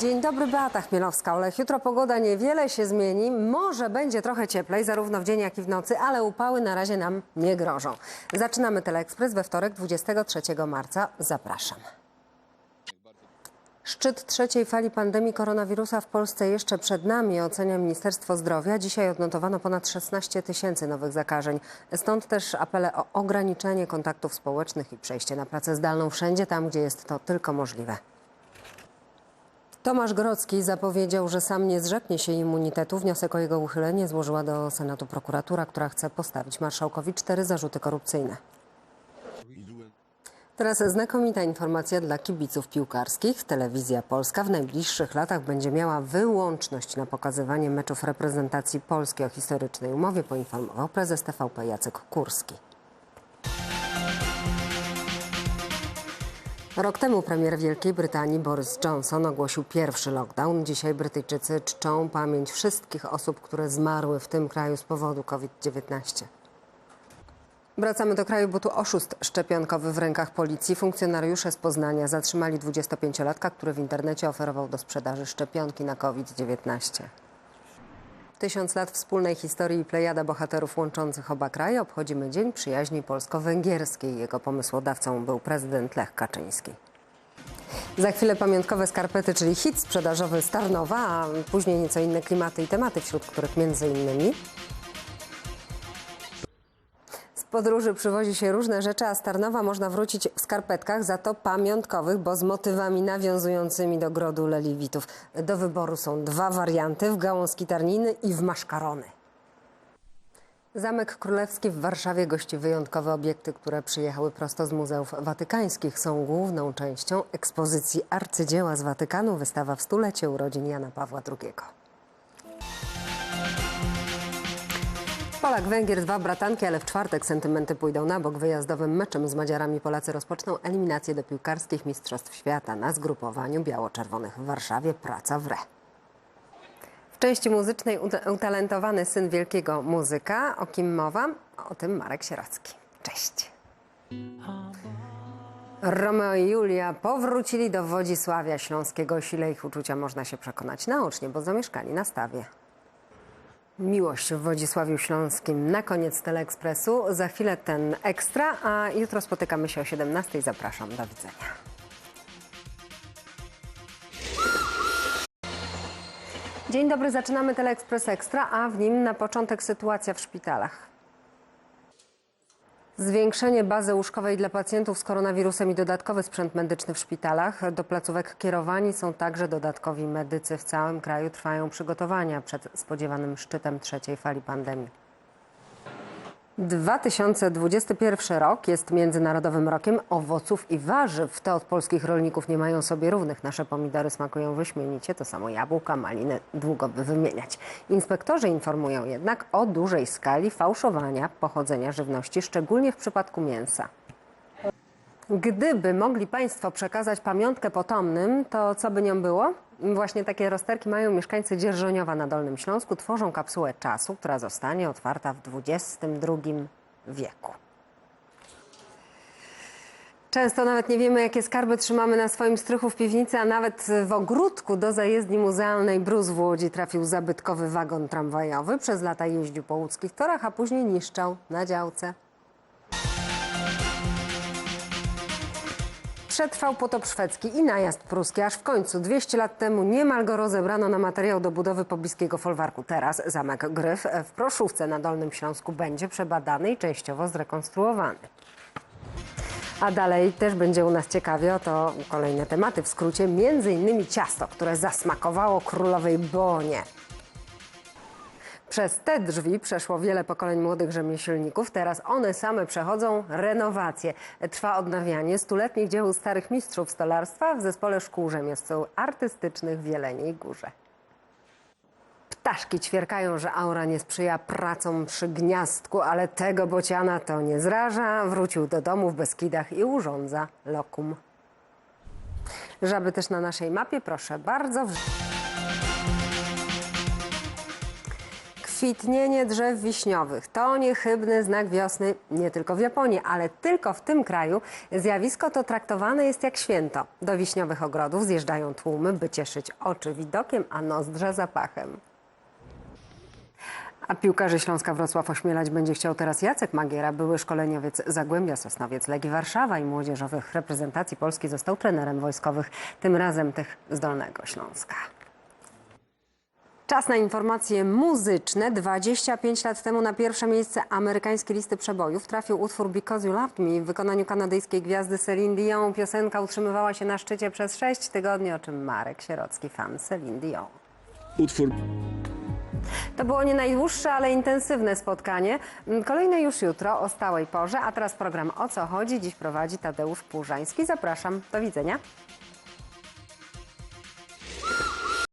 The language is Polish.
Dzień dobry, Beata Chmielowska. Olech, jutro pogoda niewiele się zmieni. Może będzie trochę cieplej, zarówno w dzień, jak i w nocy, ale upały na razie nam nie grożą. Zaczynamy Teleekspres we wtorek, 23 marca. Zapraszam. Szczyt trzeciej fali pandemii koronawirusa w Polsce jeszcze przed nami, ocenia Ministerstwo Zdrowia. Dzisiaj odnotowano ponad 16 tysięcy nowych zakażeń. Stąd też apele o ograniczenie kontaktów społecznych i przejście na pracę zdalną wszędzie tam, gdzie jest to tylko możliwe. Tomasz Grodzki zapowiedział, że sam nie zrzeknie się immunitetu. Wniosek o jego uchylenie złożyła do Senatu prokuratura, która chce postawić marszałkowi cztery zarzuty korupcyjne. Teraz znakomita informacja dla kibiców piłkarskich. Telewizja Polska w najbliższych latach będzie miała wyłączność na pokazywanie meczów reprezentacji Polski o historycznej umowie, poinformował prezes TVP Jacek Kurski. Rok temu premier Wielkiej Brytanii Boris Johnson ogłosił pierwszy lockdown. Dzisiaj Brytyjczycy czczą pamięć wszystkich osób, które zmarły w tym kraju z powodu COVID-19. Wracamy do kraju, bo tu oszust szczepionkowy w rękach policji. Funkcjonariusze z Poznania zatrzymali 25-latka, który w internecie oferował do sprzedaży szczepionki na COVID-19. Tysiąc lat wspólnej historii i plejada bohaterów łączących oba kraje obchodzimy Dzień Przyjaźni Polsko-Węgierskiej. Jego pomysłodawcą był prezydent Lech Kaczyński. Za chwilę pamiątkowe skarpety, czyli hit sprzedażowy Starnowa, a później nieco inne klimaty i tematy, wśród których między innymi z podróży przywozi się różne rzeczy, a z Tarnowa można wrócić w skarpetkach, za to pamiątkowych, bo z motywami nawiązującymi do grodu leliwitów. Do wyboru są dwa warianty, w gałązki tarniny i w maszkarony. Zamek Królewski w Warszawie gości wyjątkowe obiekty, które przyjechały prosto z muzeów watykańskich. Są główną częścią ekspozycji arcydzieła z Watykanu, wystawa w stulecie urodzin Jana Pawła II. Polak, Węgier, dwa bratanki, ale w czwartek sentymenty pójdą na bok. Wyjazdowym meczem z Madziarami Polacy rozpoczną eliminację do piłkarskich Mistrzostw Świata na zgrupowaniu biało-czerwonych w Warszawie. Praca w re. W części muzycznej uta- utalentowany syn wielkiego muzyka. O kim mowa? O tym Marek Sierocki. Cześć. Romeo i Julia powrócili do Wodzisławia Śląskiego. Sile ich uczucia można się przekonać naocznie, bo zamieszkali na stawie. Miłość w Wodzisławiu Śląskim na koniec Teleekspresu. Za chwilę ten ekstra, a jutro spotykamy się o 17. Zapraszam. Do widzenia. Dzień dobry, zaczynamy Teleekspres Ekstra, a w nim na początek sytuacja w szpitalach. Zwiększenie bazy łóżkowej dla pacjentów z koronawirusem i dodatkowy sprzęt medyczny w szpitalach. Do placówek kierowani są także dodatkowi medycy. W całym kraju trwają przygotowania przed spodziewanym szczytem trzeciej fali pandemii. 2021 rok jest Międzynarodowym Rokiem Owoców i Warzyw. Te od polskich rolników nie mają sobie równych. Nasze pomidory smakują wyśmienicie, to samo jabłka, maliny, długo by wymieniać. Inspektorzy informują jednak o dużej skali fałszowania pochodzenia żywności, szczególnie w przypadku mięsa. Gdyby mogli Państwo przekazać pamiątkę potomnym, to co by nią było? Właśnie takie rozterki mają mieszkańcy Dzierżoniowa na Dolnym Śląsku. Tworzą kapsułę czasu, która zostanie otwarta w XXI wieku. Często nawet nie wiemy, jakie skarby trzymamy na swoim strychu w piwnicy, a nawet w ogródku do zajezdni muzealnej Brus w Łodzi trafił zabytkowy wagon tramwajowy. Przez lata jeździł po łódzkich torach, a później niszczał na działce. Przetrwał potop szwedzki i najazd pruski, aż w końcu 200 lat temu niemal go rozebrano na materiał do budowy pobliskiego folwarku. Teraz zamek Gryf w Proszówce na Dolnym Śląsku będzie przebadany i częściowo zrekonstruowany. A dalej też będzie u nas ciekawie, oto kolejne tematy. W skrócie między innymi ciasto, które zasmakowało królowej Bonie. Przez te drzwi przeszło wiele pokoleń młodych rzemieślników. Teraz one same przechodzą renowację. Trwa odnawianie stuletnich dzieł starych mistrzów stolarstwa w zespole szkół rzemiosł artystycznych w Jeleniej Górze. Ptaszki ćwierkają, że aura nie sprzyja pracom przy gniazdku, ale tego bociana to nie zraża. Wrócił do domu w Beskidach i urządza lokum. Żaby też na naszej mapie, proszę bardzo. Kwitnienie drzew wiśniowych to niechybny znak wiosny nie tylko w Japonii, ale tylko w tym kraju. Zjawisko to traktowane jest jak święto. Do wiśniowych ogrodów zjeżdżają tłumy, by cieszyć oczy widokiem, a nozdrza zapachem. A piłkarzy Śląska Wrocław ośmielać będzie chciał teraz Jacek Magiera, były szkoleniowiec Zagłębia Sosnowiec, Legii Warszawa i młodzieżowych reprezentacji Polski został trenerem wojskowych, tym razem tych z Dolnego Śląska. Czas na informacje muzyczne. 25 lat temu na pierwsze miejsce amerykańskiej listy przebojów trafił utwór Because You Loved Me w wykonaniu kanadyjskiej gwiazdy Celine Dion. Piosenka utrzymywała się na szczycie przez 6 tygodni, o czym Marek Sierocki, fan Celine Dion. Utwór To było nie najdłuższe, ale intensywne spotkanie. Kolejne już jutro o stałej porze, a teraz program O co chodzi? Dziś prowadzi Tadeusz Płużański. Zapraszam. Do widzenia.